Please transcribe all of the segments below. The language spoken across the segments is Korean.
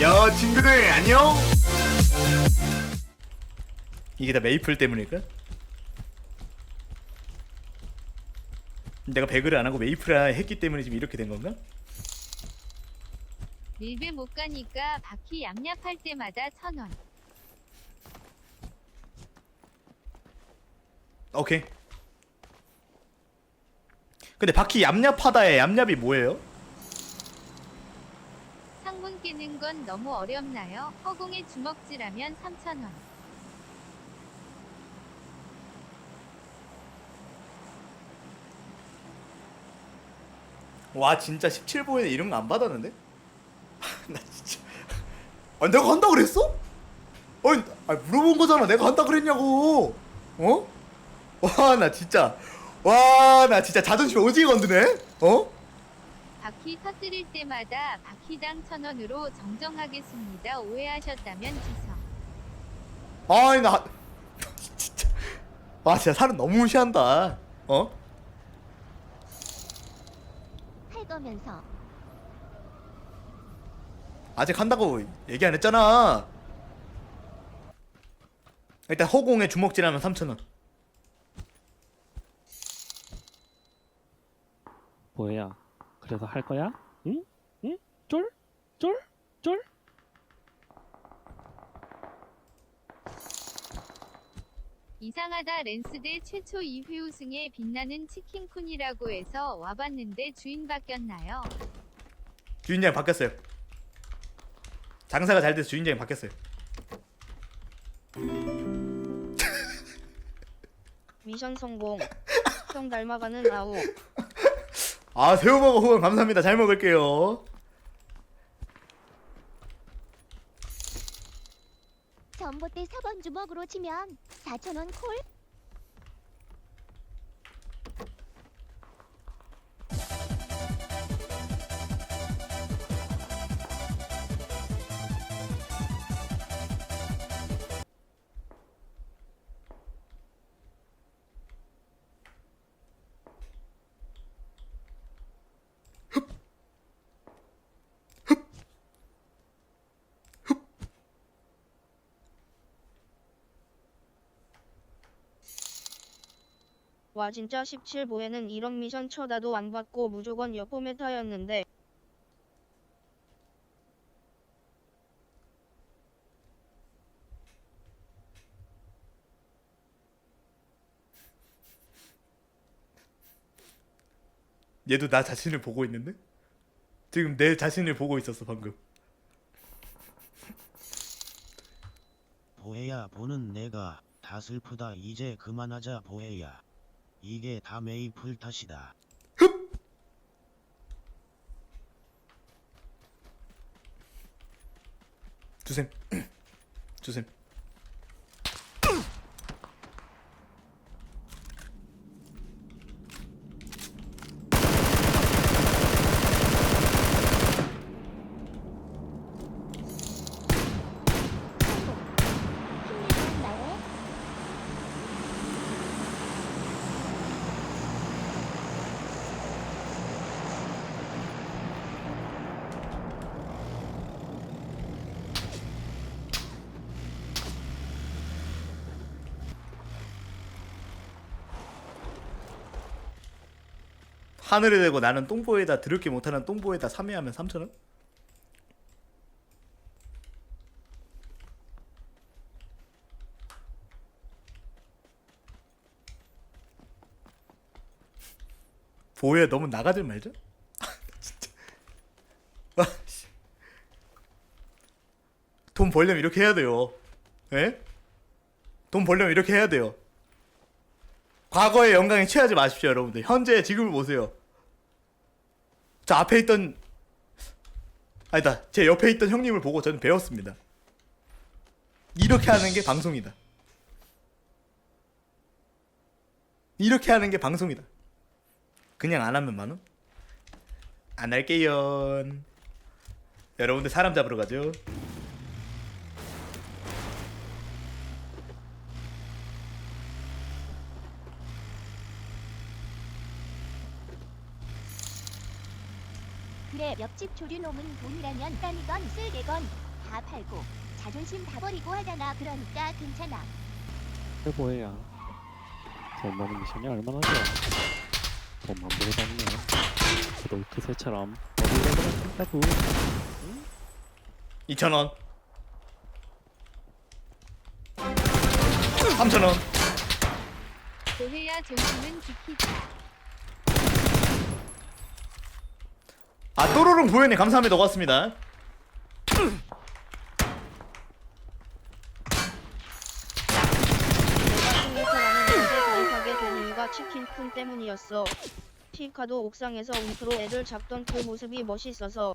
야 친구들 안녕 이게 다 메이플 때문일까? 내가 배그를 안 하고 메이플을 했기 때문에 지금 이렇게 된 건가? 밀배 못 가니까 바퀴 얌얌할 때마다 천 원. 오케이 근데 바퀴 얌얌하다의 얌얌이 뭐예요? 상문 깨는 건 너무 어렵나요? 허공에 주먹질하면 3천 원. 와 진짜 17보에 이런 거 안 받았는데? 나 진짜 아 내가 한다 그랬어? 아니 아, 물어본 거잖아 내가 한다 그랬냐고 어? 와 나 진짜 와 나 진짜 자존심 오지게 건드네 어? 바퀴 터뜨릴 때마다 바퀴당 천 원으로 정정하겠습니다. 오해하셨다면 주석. 아니 나 진짜 와 진짜 사람 너무 무시한다 어? 할 거면서 아직 한다고 얘기 안 했잖아 일단 허공에 주먹질하면 3천원 뭐야? 그래서 할 거야? 응? 응? 쫄? 쫄? 쫄? 이상하다 랜스대 최초 2회 우승에 빛나는 치킨쿤이라고 해서 와봤는데 주인 바뀌었나요? 주인장이 바뀌었어요 장사가 잘 돼서 주인장이 바뀌었어요 미션 성공. 형 닮아가는 아우. 아 새우버거 후원 감사합니다 잘 먹을게요 전봇대 4번 주먹으로 치면 4천원 콜? 와 진짜 17보에는 이런 미션 쳐다도 안 받고 무조건 여포 메타였는데. 얘도 나 자신을 보고 있는데? 지금 내 자신을 보고 있었어 방금. 보혜야 보는 내가 다 슬프다. 이제 그만하자 보혜야 이게 다 메이플 탓이다. 주셈. 주셈 하늘에 대고 나는 똥보에다 드럽게 못하는 똥보에다 3회하면 3천원? 보혜 너무 나가질 말자 진짜. 돈 벌려면 이렇게 해야 돼요 예? 돈 벌려면 이렇게 해야 돼요 과거의 영광에 취하지 마십시오, 여러분들. 현재 지금을 보세요. 저 앞에 있던 아니다. 제 옆에 있던 형님을 보고 저는 배웠습니다. 이렇게 하는 게 방송이다. 이렇게 하는 게 방송이다. 그냥 안 하면 만 원? 안 할게요. 여러분들 사람 잡으러 가죠. 그래 옆집 조류놈은 돈이라면 딴이건 쓸개건 다 팔고 자존심 다 버리고 하잖아. 그러니까 괜찮아. 최고해야. 돈 버는 미션이 얼마나 좋아. 돈만 벌고 다니면 로이크 새처럼 어디 가도 된다고. 2,000원 3,000원 도해야 존심은 지키자. 또로롱 보현님 감사합니다. 고맙습니다. 된 이유가 치킨쿤 때문이었어. 티카도 옥상에서 움프로 애들 잡던 그 모습이 멋있어서.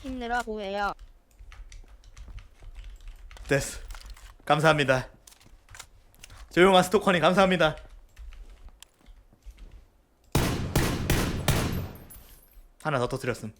힘내라 보혜야. 됐어. 감사합니다 조용한 스토커님 감사합니다 하나 더 터뜨렸음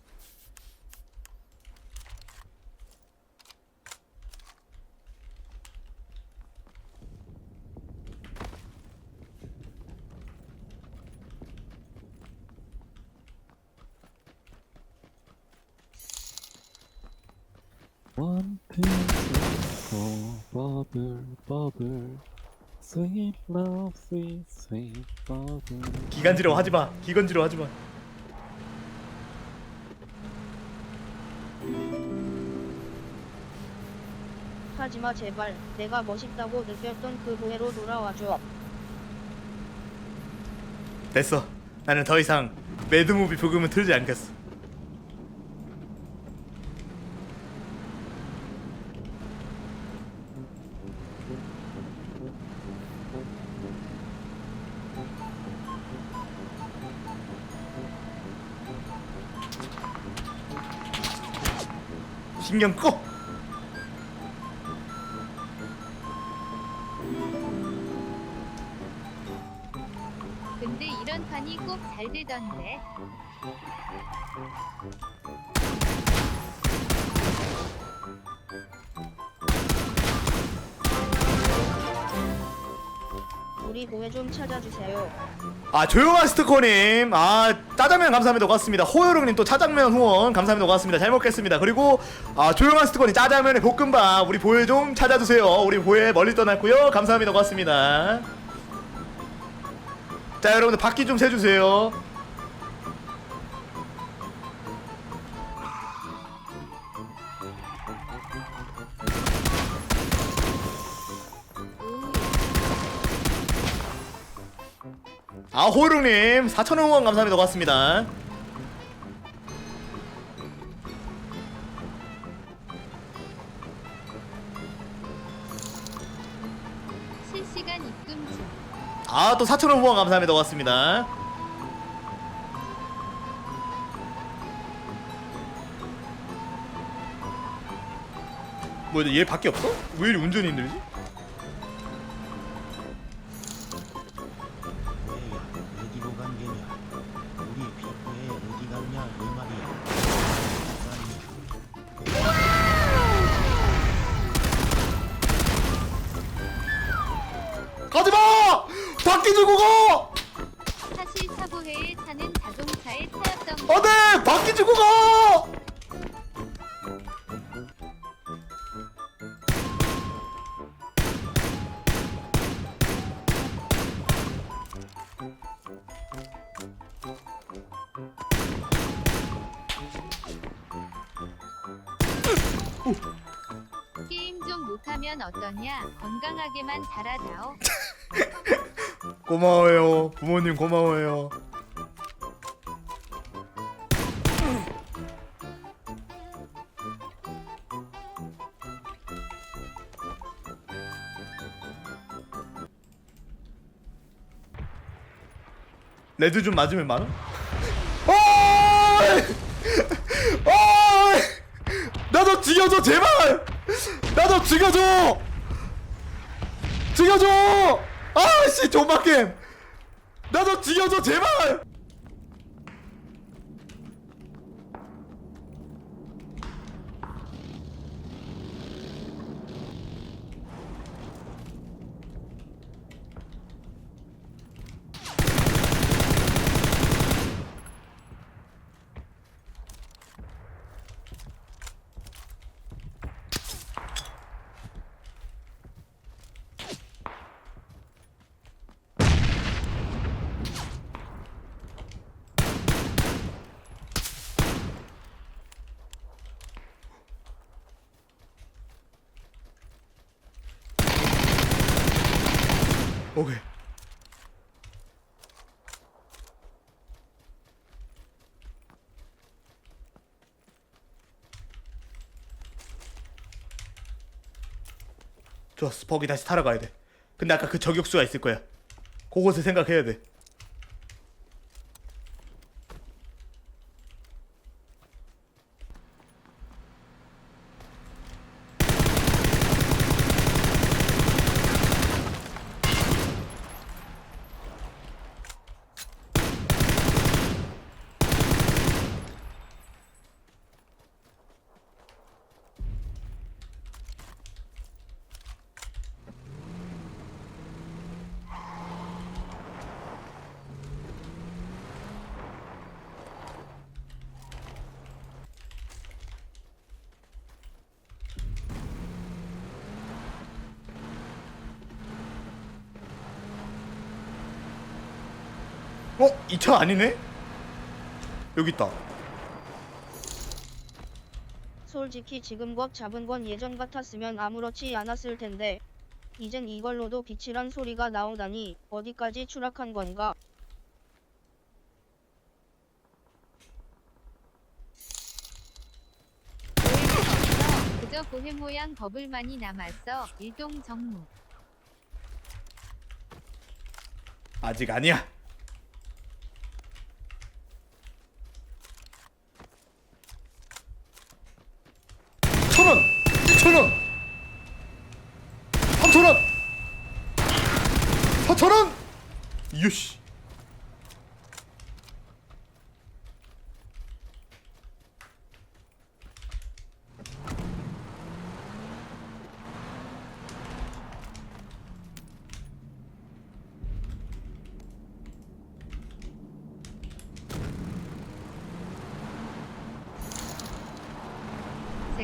four, bubble, bubble. Sweet love, sweet, sweet bubble. 기간지로 하지마. 기간지로 하지마. 하지마 제발. 내가 멋있다고 느꼈던 그 보혜로 돌아와줘. 됐어. 나는 더 이상 매드무비 부금은 틀지 않겠어 신경 꺼! 근데 이런 판이 꼭 잘 되던데. 우리 보혜 좀 찾아주세요. 아 조용한 스티커님. 아 짜장면 감사합니다. 고맙습니다. 호요롱님 또 짜장면 후원 감사합니다. 고맙습니다. 잘 먹겠습니다. 그리고 아 조용한 스티커님. 짜장면에 볶음밥 우리 보혜 좀 찾아주세요. 우리 보혜 멀리 떠났고요. 감사합니다. 고맙습니다. 자 여러분들 바퀴 좀 세주세요 아 호요롱님 4천원 후원 감사합니다 고맙습니다 실시간 입금 중. 아또 4천원 후원 감사합니다 고맙습니다 뭐야 얘 밖에 없어? 왜 이리 운전이 힘들지? 어떠냐? 건강하게만 자라다오. 고마워요 부모님 고마워요 레드 좀 맞으면 많아? 어이! 어이! 나도 죽여줘 제발! 나도 죽여줘! 죽여줘! 아씨 존박겜! 나도 죽여줘 제발! 오케이. 좋았어. 버기 다시 타러 가야 돼. 근데 아까 그 저격수가 있을 거야. 그것을 생각해야 돼. 어? 이차 아니네? 여기 있다. 솔직히 지금 꽉 잡은 건 예전 같았으면 아무렇지 않았을 텐데 이젠 이걸로도 비치란 소리가 나오다니 어디까지 추락한 건가? 그저 보헤 모양 버블만이 남았어. 일동 정무. 아직 아니야. 3천원 3천원 4천원 이씨.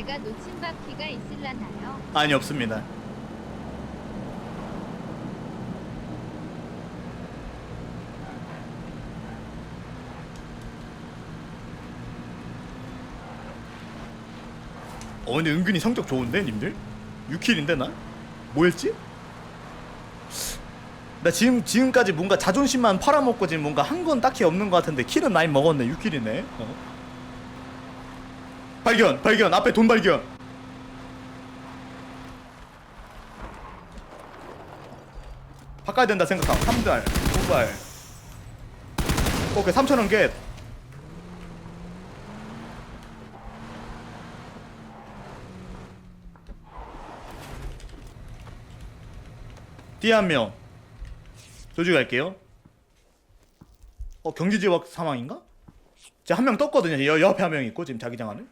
제가 놓친 바퀴가 있을라나요? 아니 없습니다. 어 근데 은근히 성적 좋은데 님들? 6킬인데 나? 뭐였지? 나 지금 지금까지 뭔가 자존심만 팔아먹고 지금 뭔가 한 건 딱히 없는 것 같은데 킬은 많이 먹었네 6킬이네 어? 발견 발견. 앞에 돈 발견. 바꿔야 된다 생각하고 3달 2달 오케이 3천원 겟. 뒤에 한명. 조지 갈게요. 어 경기지역 사망인가? 제가 한 명 떴거든요. 여, 옆에 한 명 있고 지금 자기장 안에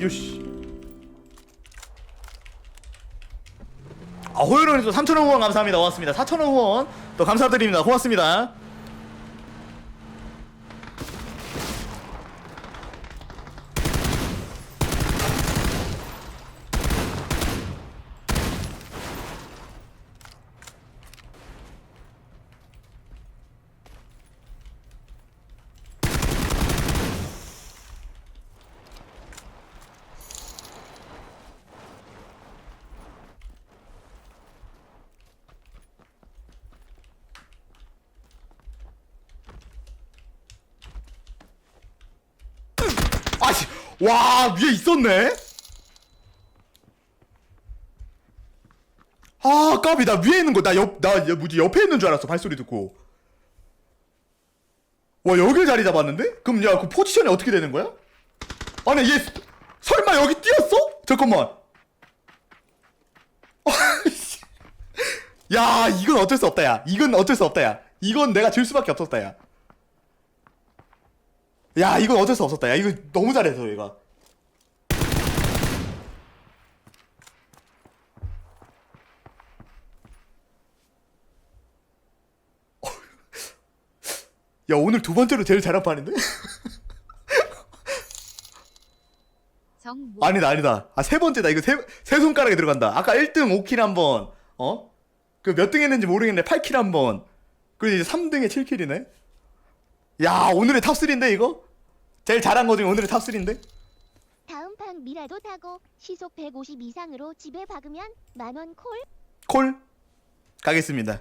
요시. 아 호요론이 또 3천원 후원 감사합니다. 고맙습니다. 4천원 후원 또 감사드립니다. 고맙습니다 아씨 와 위에 있었네? 아 까비 나 위에 있는 거 나 옆 나 뭐지 옆에 있는 줄 알았어 발소리 듣고. 와 여길 자리 잡았는데? 그럼 야 그 포지션이 어떻게 되는 거야? 아니 얘 설마 여기 뛰었어? 잠깐만. 야 이건 어쩔 수 없다 야. 이건 어쩔 수 없다 야. 이건 내가 질 수밖에 없었다 야 야 이건 어쩔 수 없었다. 야 이거 너무 잘해서 얘가. 야 오늘 두 번째로 제일 잘한 판인데? 아니다 아니다. 아 세 번째다. 이거 세, 세 손가락에 들어간다. 아까 1등 5킬 한번 어? 그 몇 등 했는지 모르겠는데 8킬 한번. 그리고 이제 3등에 7킬이네? 야 오늘의 탑3인데 이거? 제일 잘한 거 중에 오늘은 탑3인데? 다음 판 미라도 타고 시속 150 이상으로 집에 박으면 만원 콜? 콜? 가겠습니다